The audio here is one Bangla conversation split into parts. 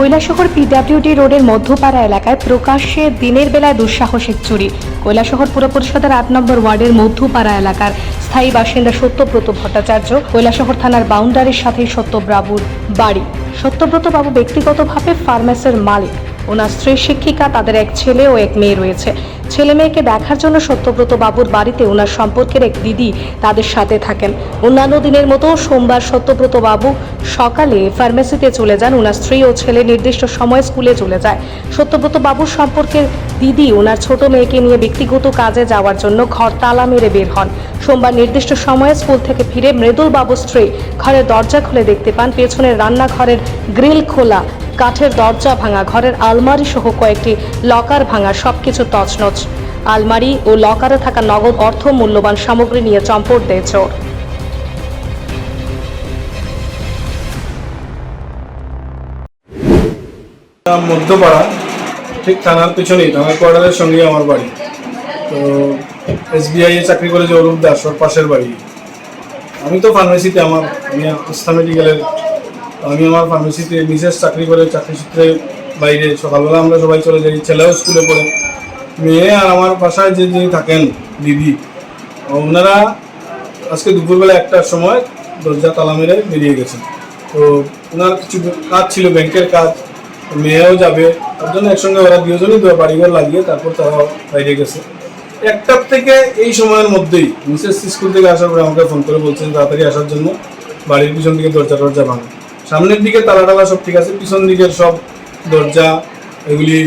কৈলাসহর পিডাব্লিউডি রোডের মধ্যপাড়া এলাকায় প্রকাশ্যে দিনের বেলায় দুঃসাহসিক চুরি। কৈলাসহর পুর পরিষদের আট নম্বর ওয়ার্ডের মধ্যপাড়া এলাকার স্থায়ী বাসিন্দা সত্যব্রত ভট্টাচার্য কৈলাসহর থানার বাউন্ডারির সাথেই সত্যব্রাবুর বাড়ি। সত্যব্রত বাবু ব্যক্তিগতভাবে ফার্মেসের মালিক। ওনার স্ত্রী শিক্ষিকা, তাদের এক ছেলে ও এক মেয়ে রয়েছে। ছেলে মেয়েকে দেখার জন্য সত্যব্রত বাবুর বাড়িতে ওনার সম্পর্কের এক দিদি তাদের সাথে থাকেন। অন্যান্য দিনের মতো সোমবার সত্যব্রত বাবু সকালে ফার্মেসিতে চলে যান। ওনার স্ত্রী ও ছেলে নির্দিষ্ট সময় স্কুলে চলে যায়। সত্যব্রত বাবুর সম্পর্কের দিদি ওনার ছোট মেয়েকে নিয়ে ব্যক্তিগত কাজে যাওয়ার জন্য ঘর তালা মেরে বের হন। সোমবার নির্দিষ্ট সময়ে স্কুল থেকে ফিরে মৃদুল বাবু স্ত্রী ঘরের দরজা খুলে দেখতে পান। পেছনের রান্নাঘরের গ্রিল খোলা। কাঠের দরজা ভাঙা, ঘরের আলমারি সহ কয়েকটি লকার ভাঙা, সবকিছু তছনছ। আলমারি ও লকারে থাকা নগদ অর্থ মূল্যবান সামগ্রী নিয়ে চম্পট দেয় চোর। মধ্যপাড়া, ঠিক থানার পিছনেই, থানার কোয়ার্টারের সঙ্গে আমার বাড়ি। তো এসবিআই এ চাকরি করে যে অরূপ দাস, ওর পাশের বাড়ি। আমি তো ফার্মেসিতে আমার, আমি আস্থা মেডিকেলের আমি আমার ফার্মেসিতে মিসেস চাকরি করে, চাকরি সূত্রে বাইরে। সকালবেলা আমরা সবাই চলে যাই, ছেলেও স্কুলে পড়ে। মেয়ে আর আমার বাসায় যে যিনি থাকেন, দিদি, ওনারা আজকে দুপুরবেলা একটার সময় দরজা তালা মেরে বেরিয়ে গেছেন। তো ওনার কিছু কাজ ছিল, ব্যাংকের কাজ। মেয়েও যাবে, তার জন্য একসঙ্গে ওরা দুজনই বাড়িঘর লাগিয়ে তারপর তারা বাইরে গেছে। একটার থেকে এই সময়ের মধ্যেই মিসেস স্কুল থেকে আসার পরে আমাকে ফোন করে বলছেন তাড়াতাড়ি আসার জন্য বাড়ির পিছন থেকে দরজা টরজা ভাঙা। সামনের দিকে তালা টালা সব ঠিক আছে পিছন দিকের সব দরজা এগুলি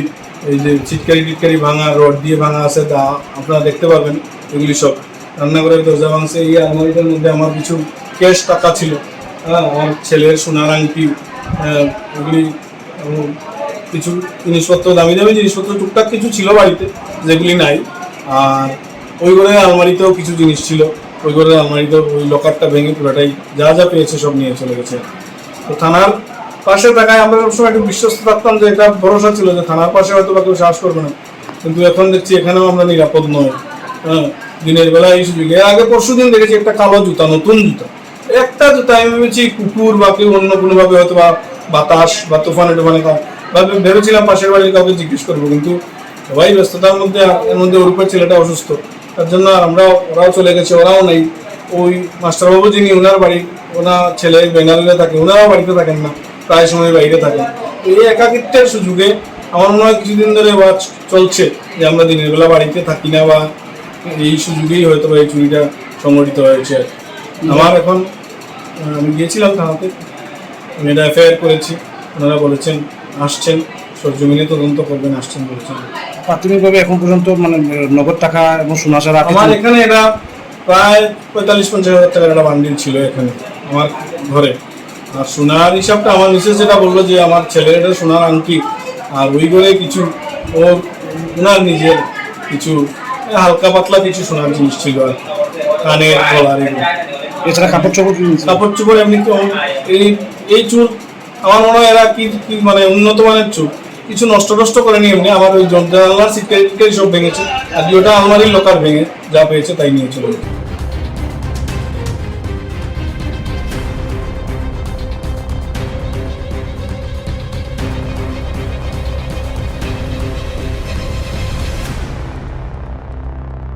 এই যে চিটকারি টিটকারি ভাঙা রড দিয়ে ভাঙা আছে তা আপনারা দেখতে পাবেন এগুলি সব। রান্নাঘরের দরজা ভাঙছে এই আলমারিটার মধ্যে আমার কিছু ক্যাশ টাকা ছিল। হ্যাঁ আমার ছেলের সোনার আংটি হ্যাঁ, এগুলি কিছু জিনিসপত্র দামি দামি জিনিসপত্র টুকটাক কিছু ছিল বাড়িতে যেগুলি নাই। আর ওই ঘরের আলমারিতেও কিছু জিনিস ছিল। ওই ঘরের আলমারিতেও ওই লকারটা ভেঙে পুরোটাই যা যা পেয়েছে সব নিয়ে চলে গেছে। তো থানার পাশে থাকায় আমরা সবসময় একটু বিশ্বস্ত থাকতাম যে এটা ভরসা ছিল যে থানার পাশে হয়তো বা কেউ সাহস করবে না। কিন্তু এখন দেখছি এখানেও আমরা নিরাপদ নয় হ্যাঁ দিনের বেলা এই সুযোগ। আগে পরশু দিন দেখেছি একটা কালো জুতা, নতুন জুতা। একটা জুতা আমি ভেবেছি কুকুর বা কেউ অন্য কোনোভাবে হয়তো বা বাতাস বা তুফানে টুফানে ভাবে ভেবেছিলাম পাশের বাড়ির কাউকে জিজ্ঞেস করব, কিন্তু সবাই ব্যস্ততার মধ্যে, এর মধ্যে ওরূপের ছেলেটা অসুস্থ। তার জন্য আমরা ওরাও চলে গেছে, ওরাও নেই। ওই মাস্টারবাবু যিনি ওনার বাড়ি ওনার ছেলে বেঙ্গালুরুতে থাকে ওনারাও বাড়িতে থাকেন না প্রায় সময় বাইরে থাকেন। এই একাকিত্বের সুযোগে আমার মনে হয় কিছুদিন ধরে বা চলছে যে আমরা দিনের বেলা বাড়িতে থাকি না বা এই সুযোগেই হয়তো এই চুরিটা সংগঠিত হয়েছে। আমার এখন আমি গিয়েছিলাম থানাতে আমি এটা এফআইআর করেছি ওনারা বলেছেন আসছেন সরজমিনে তদন্ত করবেন আসছেন বলেছেন। প্রাথমিকভাবে এখন পর্যন্ত মানে নগদ টাকা এবং সোনা আমার এখানে এটা প্রায় পঁয়তাল্লিশ পঞ্চাশ হাজার টাকার একটা বান্ডিল ছিল এখানে আমার ঘরে। আর সোনার হিসাবটা আমার মিসেস যেটা বলল যে আমার ছেলের এটা সোনার আংটি আর ওই ঘরে কিছু ওর ওনার নিজের কিছু হালকা পাতলা কিছু সোনার জিনিস ছিল আর কি। কানের গলার এছাড়া কাপড় চোপড় কাপড় চোপড় এমনি এই এই চুল আমার মনে হয় এরা কি কি মানে উন্নত মানের চুল। কিছু নষ্ট নষ্ট করেনি এমনি আমার ওই জানলার সিটকে সব ভেঙেছে। আর ওটা আমারই লোকার ভেঙে যা পেয়েছে তাই নিয়ে চলে